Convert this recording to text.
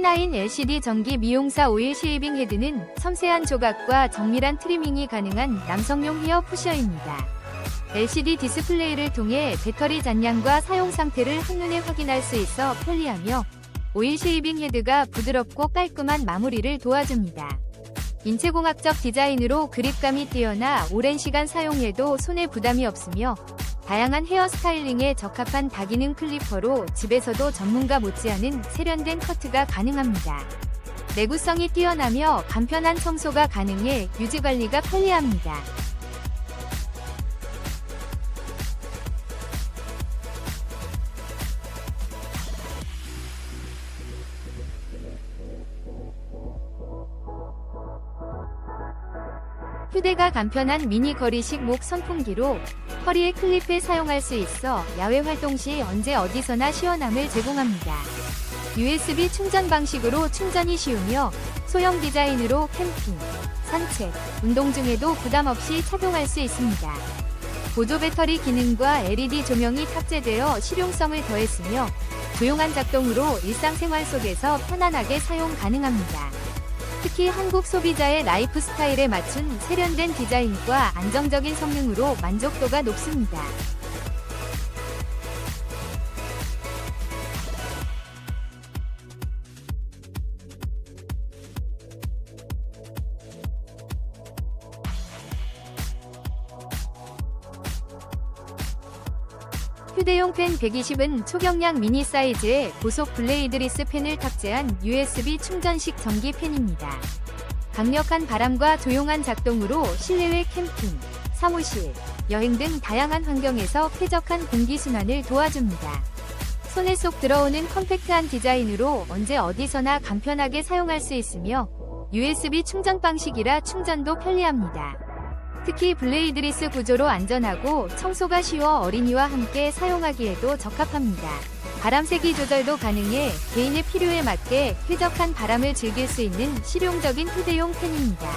T9 LCD 전기 미용사 오일 쉐이빙 헤드는 섬세한 조각과 정밀한 트리밍이 가능한 남성용 헤어 푸셔입니다. LCD 디스플레이를 통해 배터리 잔량과 사용 상태를 한눈에 확인할 수 있어 편리하며 오일 쉐이빙 헤드가 부드럽고 깔끔한 마무리를 도와줍니다. 인체공학적 디자인으로 그립감이 뛰어나 오랜 시간 사용해도 손에 부담이 없으며 다양한 헤어 스타일링에 적합한 다기능 클리퍼로 집에서도 전문가 못지않은 세련된 커트가 가능합니다. 내구성이 뛰어나며 간편한 청소가 가능해 유지 관리가 편리합니다. 휴대가 간편한 미니 거리식 목 선풍기로 허리에 클립에 사용할 수 있어 야외 활동 시 언제 어디서나 시원함을 제공합니다. USB 충전 방식으로 충전이 쉬우며 소형 디자인으로 캠핑, 산책, 운동 중에도 부담 없이 착용할 수 있습니다. 보조 배터리 기능과 LED 조명이 탑재되어 실용성을 더했으며 조용한 작동으로 일상생활 속에서 편안하게 사용 가능합니다. 특히 한국 소비자의 라이프 스타일에 맞춘 세련된 디자인과 안정적인 성능으로 만족도가 높습니다. 휴대용 팬 120은 초경량 미니 사이즈의 고속 블레이드리스 팬을 탑재한 USB 충전식 전기 팬입니다. 강력한 바람과 조용한 작동으로 실내외 캠핑, 사무실, 여행 등 다양한 환경에서 쾌적한 공기순환을 도와줍니다. 손에 쏙 들어오는 컴팩트한 디자인으로 언제 어디서나 간편하게 사용할 수 있으며 USB 충전 방식이라 충전도 편리합니다. 특히 블레이드리스 구조로 안전하고 청소가 쉬워 어린이와 함께 사용하기에도 적합합니다. 바람 세기 조절도 가능해 개인의 필요에 맞게 쾌적한 바람을 즐길 수 있는 실용적인 휴대용 팬입니다.